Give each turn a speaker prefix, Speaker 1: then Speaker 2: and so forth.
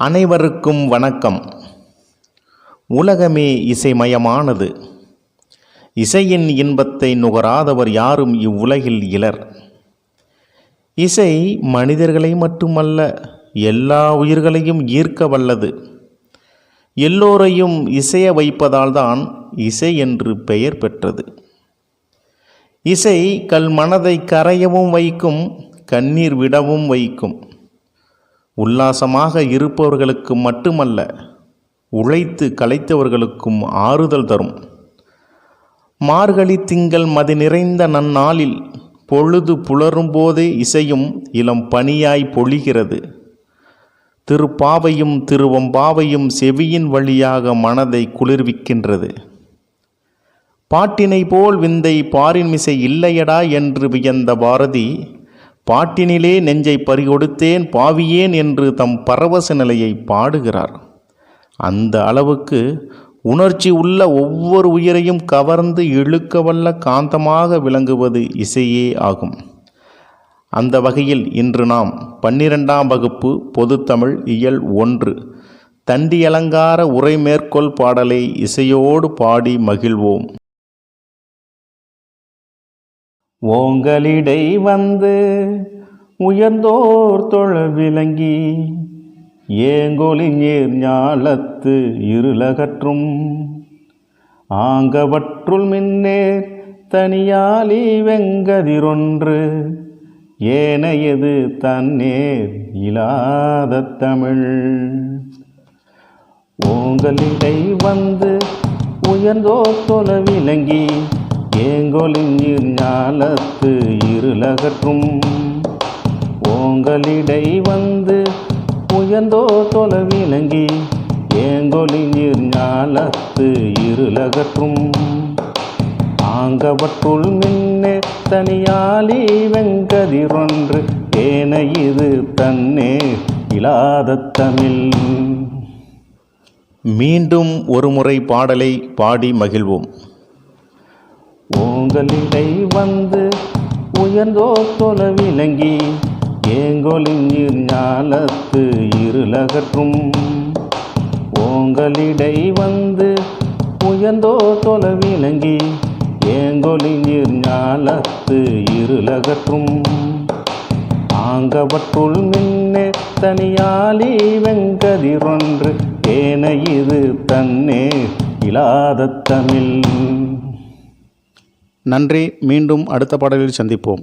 Speaker 1: அனைவருக்கும் வணக்கம். உலகமே இசைமயமானது. இசையின் இன்பத்தை நுகராதவர் யாரும் இவ்வுலகில் இலர். இசை மனிதர்களை மட்டுமல்ல எல்லா உயிர்களையும் ஈர்க்க வல்லது. எல்லோரையும் இசைய வைப்பதால்தான் இசை என்று பெயர் பெற்றது. இசை கல் மனதை கரையவும் வைக்கும் கண்ணீர் விடவும் வைக்கும். உல்லாசமாக இருப்பவர்களுக்கு மட்டுமல்ல உழைத்து களைத்தவர்களுக்கும் ஆறுதல் தரும். மார்கழி திங்கள் மதி நிறைந்த நன்னாளில் பொழுது புலரும் போதே இசையும் இளம் பனியாய் பொழிகிறது. திருப்பாவையும் திருவம்பாவையும் செவியின் வழியாக மனதை குளிர்விக்கின்றது. பாட்டினை போல் விந்தை பாரின் மிசை இல்லையடா என்று வியந்த பாரதி பாட்டினிலே நெஞ்சை பறிகொடுத்தேன் பாவியேன் என்று தம் பரவச நிலையை பாடுகிறார். அந்த அளவுக்கு உணர்ச்சி உள்ள ஒவ்வொரு உயிரையும் கவர்ந்து இழுக்க வல்ல காந்தமாக விளங்குவது இசையே ஆகும். அந்த வகையில் இன்று நாம் பன்னிரெண்டாம் வகுப்பு பொதுத்தமிழ் இயல் ஒன்று தண்டி அலங்கார உரை மேற்கொள் பாடலை இசையோடு பாடி மகிழ்வோம். ஓங்கலிடை வந்து உயர்ந்தோர் தொழ விளங்கி ஏங்கொலிஞர் ஞாலத்து இருளகற்றும். ஆங்கவற்றுள் மின்னேர் தனியாலி வெங்கதிரொன்று ஏனையது தன்னேர் இலாத தமிழ். ஓங்கலிடை வந்து உயர்ந்தோர் தொல விளங்கி ஏங்கொலிஞர் ஞாலத்து இருளகற்றும். ஓங்கலிடை வந்து உயர்ந்தோ தொல விளங்கி ஏங்கொலிஞர் ஞாலத்து இருளகற்றும். ஆங்கவற்றுள் மின்னே தனியாலி வெங்கதிரொன்று ஏன இது தன்னே இலாத தமிழ். மீண்டும் ஒருமுறை பாடலை பாடி மகிழ்வோம். ஓங்கலிடை வந்து உயர்ந்தோ தொல விளங்கி ஏங்கொலிஞர் ஞாலத்து இருளகற்றும். ஓங்கலிடை வந்து உயர்ந்தோ தொல விளங்கி ஏங்கொலிஞர் ஞாலத்து இருளகற்றும். ஆங்கவற்றுள் மின்னே தனியாலி வெங்கதிரொன்று ஏன இது தன்னே இலாத தமிழ். நன்றி. மீண்டும் அடுத்த பாடலில் சந்திப்போம்.